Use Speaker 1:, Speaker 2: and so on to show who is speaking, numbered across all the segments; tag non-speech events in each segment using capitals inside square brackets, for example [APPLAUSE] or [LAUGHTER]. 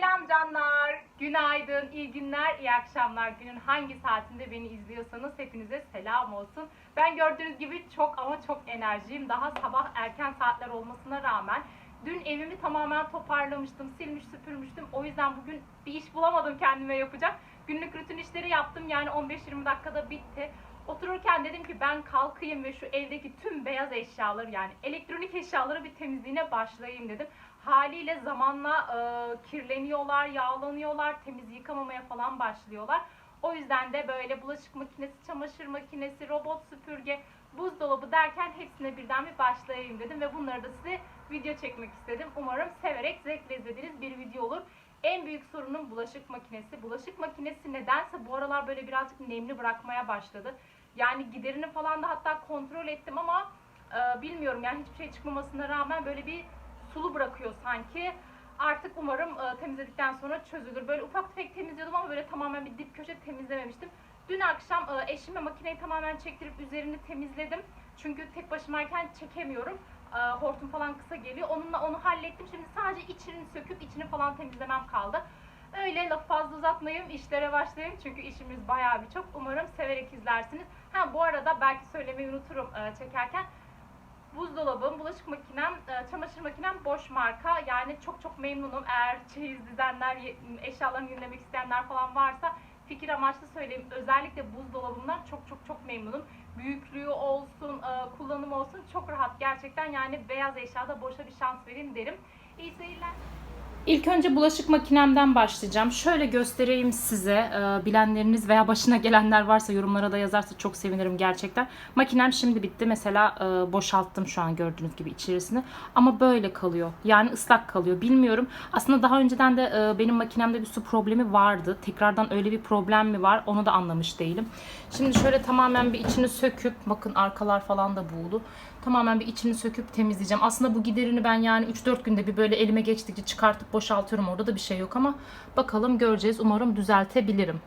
Speaker 1: Selam canlar. Günaydın, iyi günler, iyi akşamlar. Günün hangi saatinde beni izliyorsanız hepinize selam olsun. Ben gördüğünüz gibi çok ama çok enerjiyim. Daha sabah erken saatler olmasına rağmen dün evimi tamamen toparlamıştım, silmiş süpürmüştüm. O yüzden bugün bir iş bulamadım kendime yapacak. Günlük rutin işleri yaptım yani 15-20 dakikada bitti. Otururken dedim ki ben kalkayım ve şu evdeki tüm beyaz eşyaları yani elektronik eşyaları bir temizliğine başlayayım dedim. Haliyle zamanla e, kirleniyorlar, yağlanıyorlar, temiz yıkamamaya falan başlıyorlar. O yüzden de böyle bulaşık makinesi, çamaşır makinesi, robot süpürge, buzdolabı derken hepsine birden bir başlayayım dedim ve bunları da size video çekmek istedim. Umarım severek zevkle izlediğiniz bir video olur. En büyük sorunum bulaşık makinesi. Bulaşık makinesi nedense bu aralar böyle birazcık nemli bırakmaya başladı. Yani giderini falan da hatta kontrol ettim ama e, bilmiyorum yani hiçbir şey çıkmamasına rağmen böyle bir sulu bırakıyor sanki. Artık umarım e, temizledikten sonra çözülür. Böyle ufak tefek temizliyordum ama böyle tamamen bir dip köşe temizlememiştim. Dün akşam e, eşime makineyi tamamen çektirip üzerini temizledim. Çünkü tek başımayken çekemiyorum. E, hortum falan kısa geliyor. Onunla onu hallettim. Şimdi sadece içini söküp içini falan temizlemem kaldı. Öyle laf fazla uzatmayayım, işlere başlayayım çünkü işimiz bayağı bir çok. Umarım severek izlersiniz. Ha bu arada belki söylemeyi unuturum e, çekerken. Buzdolabım, bulaşık makinem, e, çamaşır makinem boş marka. Yani çok çok memnunum. Eğer çeyiz dizenler, eşyalarını yenilemek isteyenler falan varsa fikir amaçlı söyleyeyim. Özellikle buzdolabımdan çok çok çok memnunum. Büyüklüğü olsun, e, kullanımı olsun çok rahat gerçekten. Yani beyaz eşyada boşa bir şans verin derim. İyi seyirler. İlk önce bulaşık makinemden başlayacağım. Şöyle göstereyim size. Ee, bilenleriniz veya başına gelenler varsa yorumlara da yazarsa çok sevinirim gerçekten. Makinem şimdi bitti. Mesela e, boşalttım şu an gördüğünüz gibi içerisini. Ama böyle kalıyor. Yani ıslak kalıyor. Bilmiyorum. Aslında daha önceden de e, benim makinemde bir su problemi vardı. Tekrardan öyle bir problem mi var onu da anlamış değilim. Şimdi şöyle tamamen bir içini söküp bakın arkalar falan da buğulu. Tamamen bir içini söküp temizleyeceğim. Aslında bu giderini ben yani 3-4 günde bir böyle elime geçtikçe çıkartıp boşaltıyorum. Orada da bir şey yok ama bakalım göreceğiz. Umarım düzeltebilirim.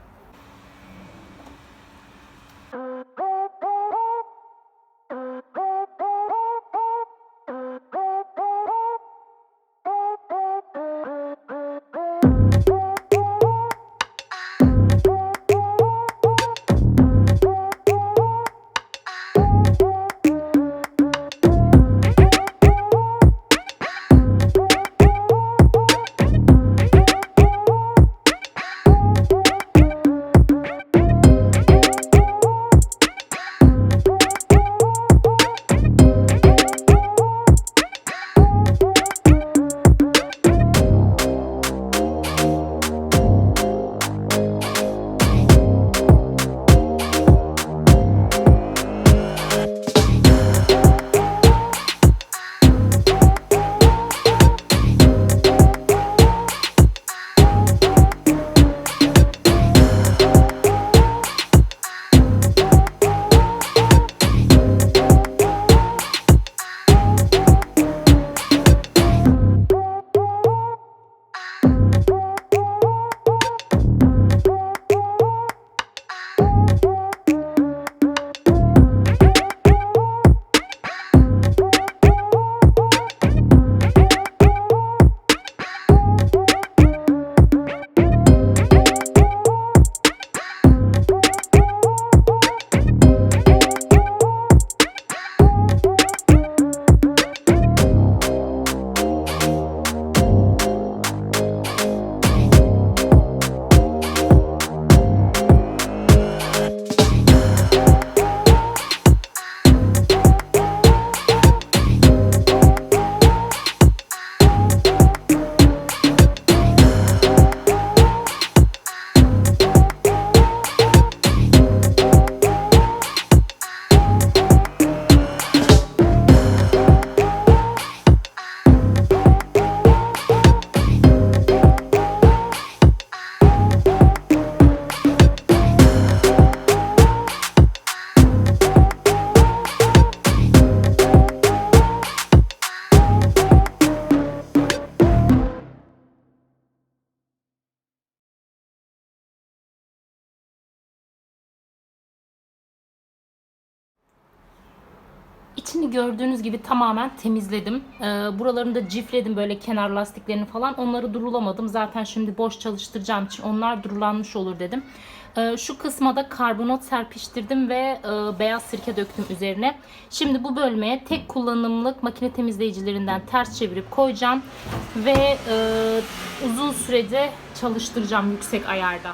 Speaker 1: İçini gördüğünüz gibi tamamen temizledim. Ee, buralarını da cifledim böyle kenar lastiklerini falan. Onları durulamadım. Zaten şimdi boş çalıştıracağım için onlar durulanmış olur dedim. Ee, şu kısma da karbonat serpiştirdim ve e, beyaz sirke döktüm üzerine. Şimdi bu bölmeye tek kullanımlık makine temizleyicilerinden ters çevirip koyacağım. Ve e, uzun sürede çalıştıracağım yüksek ayarda.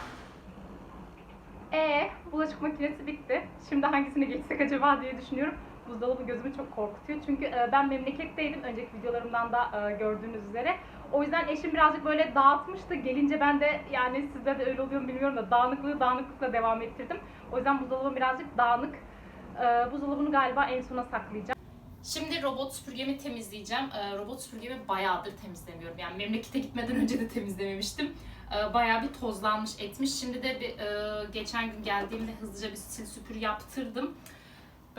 Speaker 2: Ee, bulaşık makinesi bitti. Şimdi hangisine geçsek acaba diye düşünüyorum. Buzdolabı gözümü çok korkutuyor. Çünkü e, ben memleketteydim. Önceki videolarımdan da e, gördüğünüz üzere. O yüzden eşim birazcık böyle dağıtmıştı. Gelince ben de yani sizde de öyle oluyor mu bilmiyorum da dağınıklığı dağınıklıkla devam ettirdim. O yüzden buzdolabı birazcık dağınık. E, buzdolabını galiba en sona saklayacağım.
Speaker 1: Şimdi robot süpürgemi temizleyeceğim. Ee, robot süpürgemi bayağıdır temizlemiyorum. Yani memlekete gitmeden önce de temizlememiştim. Ee, bayağı bir tozlanmış etmiş. Şimdi de bir, e, geçen gün geldiğimde hızlıca bir sil süpür yaptırdım.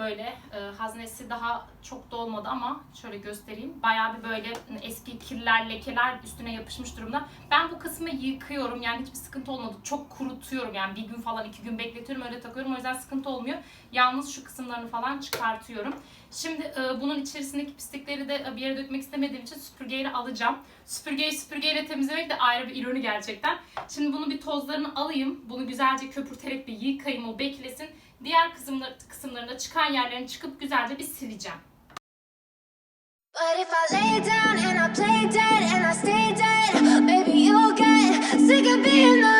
Speaker 1: Böyle e, haznesi daha çok dolmadı ama şöyle göstereyim. Bayağı bir böyle eski kirler, lekeler üstüne yapışmış durumda. Ben bu kısmı yıkıyorum yani hiçbir sıkıntı olmadı. Çok kurutuyorum yani bir gün falan iki gün bekletiyorum öyle takıyorum o yüzden sıkıntı olmuyor. Yalnız şu kısımlarını falan çıkartıyorum. Şimdi e, bunun içerisindeki pislikleri de e, bir yere dökmek istemediğim için süpürgeyle alacağım. Süpürgeyi süpürgeyle temizlemek de ayrı bir ironi gerçekten. Şimdi bunu bir tozlarını alayım. Bunu güzelce köpürterek bir yıkayayım o beklesin. Diğer kısımlar, kısımlarında çıkan yerlerini çıkıp güzelce bir sileceğim.
Speaker 3: But if I lay down and I play dead and I stay dead, maybe you'll get sick of being the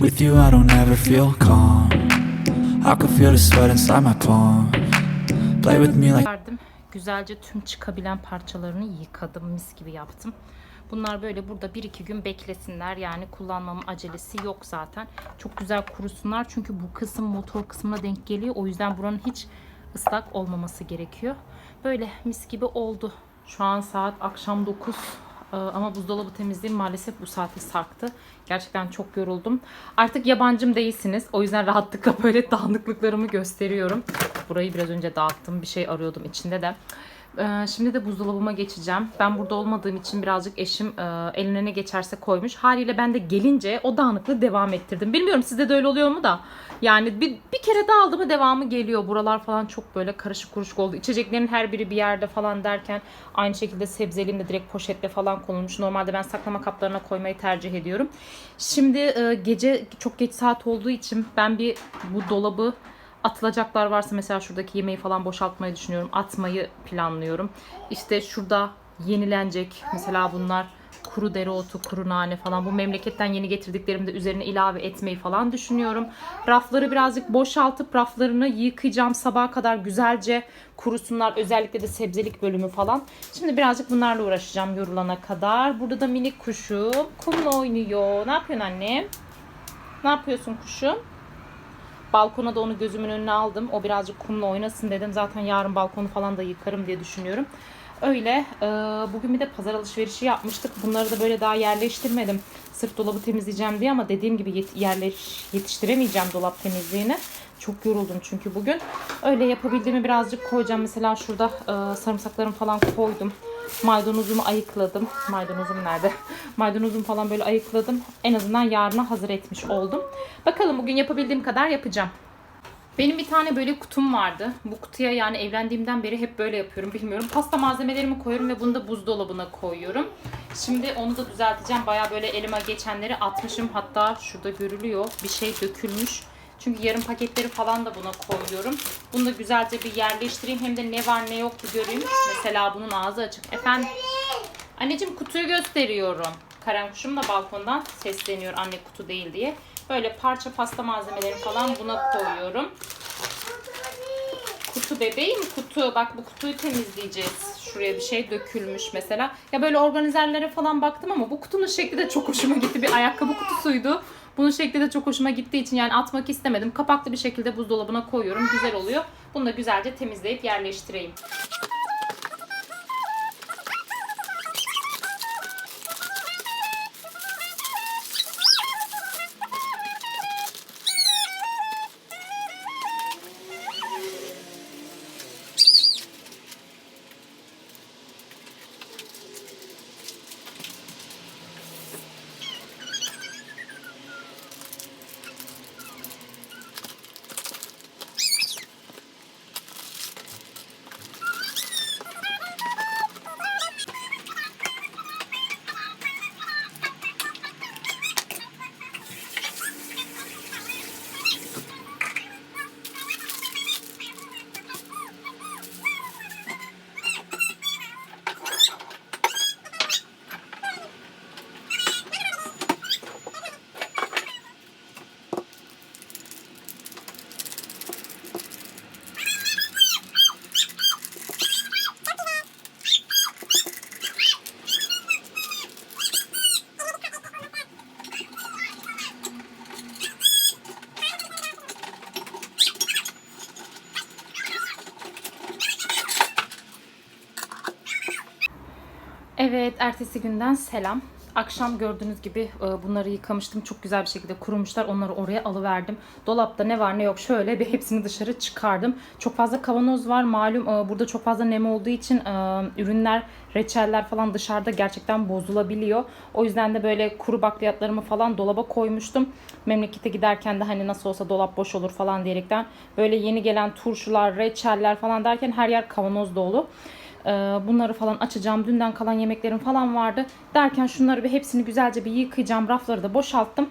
Speaker 4: with you I don't ever feel calm I can feel the sweat inside my palms Play with me like.
Speaker 1: Güzelce tüm çıkabilen parçalarını yıkadım. Mis gibi yaptım. Bunlar böyle burada 1-2 gün beklesinler. Yani kullanmamın acelesi yok zaten. Çok güzel kurusunlar. Çünkü bu kısım motor kısmına denk geliyor. O yüzden buranın hiç ıslak olmaması gerekiyor. Böyle mis gibi oldu. Şu an saat akşam 9. Ee, Ama buzdolabı temizliğim maalesef bu saate sarktı. Gerçekten çok yoruldum. Artık yabancım değilsiniz. O yüzden rahatlıkla [LAUGHS] böyle dağınıklıklarımı gösteriyorum. Burayı biraz önce dağıttım. Bir şey arıyordum içinde de. Ee, Şimdi de buzdolabıma geçeceğim. Ben burada olmadığım için birazcık eşim e, eline ne geçerse koymuş. Haliyle ben de gelince o dağınıklığı devam ettirdim. Bilmiyorum sizde de öyle oluyor mu da. Yani bir, bir kere dağıldı mı devamı geliyor. Buralar falan çok böyle karışık kuruşuk oldu. İçeceklerin her biri bir yerde falan derken aynı şekilde sebzeliğim de direkt poşetle falan konulmuş. Normalde ben saklama kaplarına koymayı tercih ediyorum. Şimdi e, gece çok geç saat olduğu için ben bir bu dolabı Atılacaklar varsa mesela şuradaki yemeği falan boşaltmayı düşünüyorum. Atmayı planlıyorum. İşte şurada yenilenecek mesela bunlar kuru dereotu, kuru nane falan bu memleketten yeni getirdiklerimi de üzerine ilave etmeyi falan düşünüyorum. Rafları birazcık boşaltıp raflarını yıkayacağım sabaha kadar güzelce kurusunlar. Özellikle de sebzelik bölümü falan. Şimdi birazcık bunlarla uğraşacağım yorulana kadar. Burada da minik kuşum kumla oynuyor. Ne yapıyorsun annem? Ne yapıyorsun kuşum? Balkona da onu gözümün önüne aldım. O birazcık kumla oynasın dedim. Zaten yarın balkonu falan da yıkarım diye düşünüyorum. Öyle. e, bugün bir de pazar alışverişi yapmıştık. Bunları da böyle daha yerleştirmedim. Sırf dolabı temizleyeceğim diye ama dediğim gibi yet- yerleş yetiştiremeyeceğim dolap temizliğini. Çok yoruldum çünkü bugün. Öyle yapabildiğimi birazcık koyacağım. Mesela şurada e, sarımsaklarımı falan koydum. Maydanozumu ayıkladım. Maydanozum nerede? [LAUGHS] Maydanozumu falan böyle ayıkladım. En azından yarına hazır etmiş oldum. Bakalım bugün yapabildiğim kadar yapacağım. Benim bir tane böyle kutum vardı. Bu kutuya yani evlendiğimden beri hep böyle yapıyorum. Bilmiyorum. Pasta malzemelerimi koyuyorum ve bunu da buzdolabına koyuyorum. Şimdi onu da düzelteceğim. Baya böyle elime geçenleri atmışım. Hatta şurada görülüyor. Bir şey dökülmüş. Çünkü yarım paketleri falan da buna koyuyorum. Bunu da güzelce bir yerleştireyim. Hem de ne var ne yok bir göreyim. Mesela bunun ağzı açık. Efendim? Anneciğim kutuyu gösteriyorum. Karen kuşum da balkondan sesleniyor anne kutu değil diye. Böyle parça pasta malzemeleri falan buna koyuyorum. Kutu bebeğim kutu. Bak bu kutuyu temizleyeceğiz. Şuraya bir şey dökülmüş mesela. Ya böyle organizerlere falan baktım ama bu kutunun şekli de çok hoşuma gitti. Bir ayakkabı kutusuydu. Bunun şekli de çok hoşuma gittiği için yani atmak istemedim. Kapaklı bir şekilde buzdolabına koyuyorum. Güzel oluyor. Bunu da güzelce temizleyip yerleştireyim. Ertesi günden selam. Akşam gördüğünüz gibi e, bunları yıkamıştım. Çok güzel bir şekilde kurumuşlar. Onları oraya alıverdim. Dolapta ne var ne yok şöyle bir hepsini dışarı çıkardım. Çok fazla kavanoz var. Malum e, burada çok fazla nem olduğu için e, ürünler, reçeller falan dışarıda gerçekten bozulabiliyor. O yüzden de böyle kuru bakliyatlarımı falan dolaba koymuştum. Memlekete giderken de hani nasıl olsa dolap boş olur falan diyerekten böyle yeni gelen turşular, reçeller falan derken her yer kavanoz dolu. Ee, bunları falan açacağım. Dünden kalan yemeklerim falan vardı. Derken şunları bir hepsini güzelce bir yıkayacağım. Rafları da boşalttım.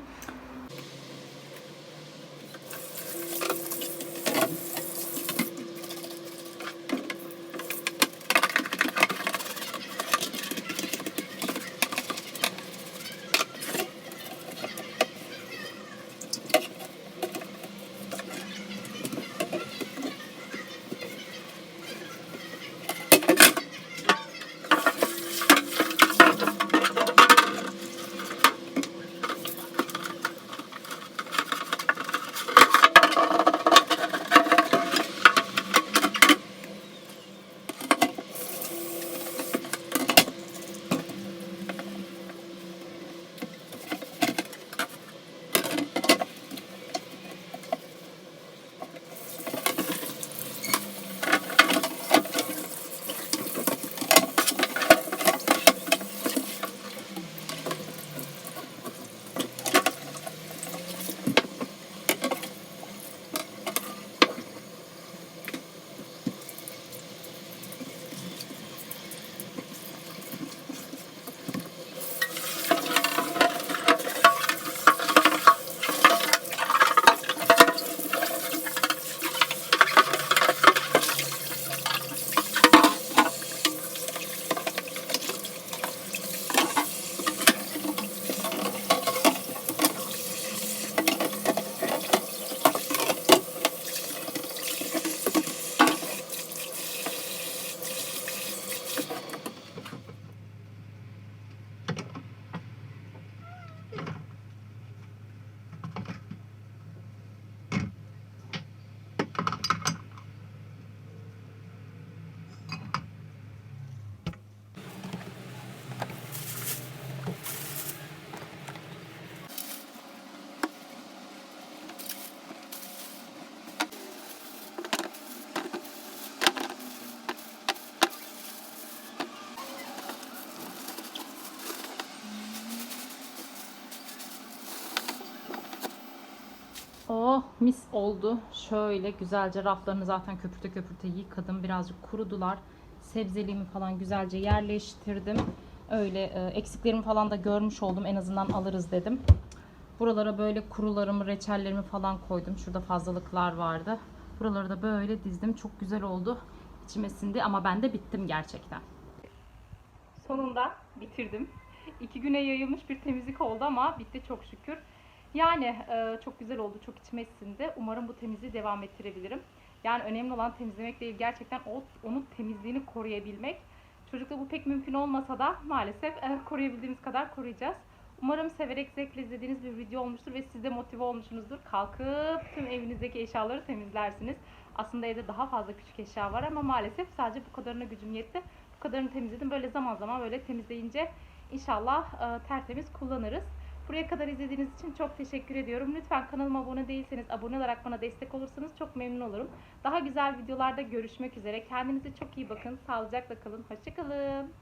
Speaker 5: Oh mis oldu. Şöyle güzelce raflarını zaten köpürte köpürte yıkadım. Birazcık kurudular. Sebzeliğimi falan güzelce yerleştirdim. Öyle e, eksiklerimi falan da görmüş oldum. En azından alırız dedim. Buralara böyle kurularımı, reçellerimi falan koydum. Şurada fazlalıklar vardı. Buraları da böyle dizdim. Çok güzel oldu. İçime sindi ama ben de bittim gerçekten.
Speaker 1: Sonunda bitirdim. İki güne yayılmış bir temizlik oldu ama bitti çok şükür. Yani e, çok güzel oldu, çok içime sindi. Umarım bu temizliği devam ettirebilirim. Yani önemli olan temizlemek değil, gerçekten o, onun temizliğini koruyabilmek. Çocukta bu pek mümkün olmasa da maalesef e, koruyabildiğimiz kadar koruyacağız. Umarım severek zevkle izlediğiniz bir video olmuştur ve siz de motive olmuşsunuzdur. Kalkıp tüm evinizdeki eşyaları temizlersiniz. Aslında evde daha fazla küçük eşya var ama maalesef sadece bu kadarına gücüm yetti. Bu kadarını temizledim. Böyle zaman zaman böyle temizleyince inşallah e, tertemiz kullanırız. Buraya kadar izlediğiniz için çok teşekkür ediyorum. Lütfen kanalıma abone değilseniz abone olarak bana destek olursanız çok memnun olurum. Daha güzel videolarda görüşmek üzere. Kendinize çok iyi bakın. Sağlıcakla kalın. Hoşçakalın.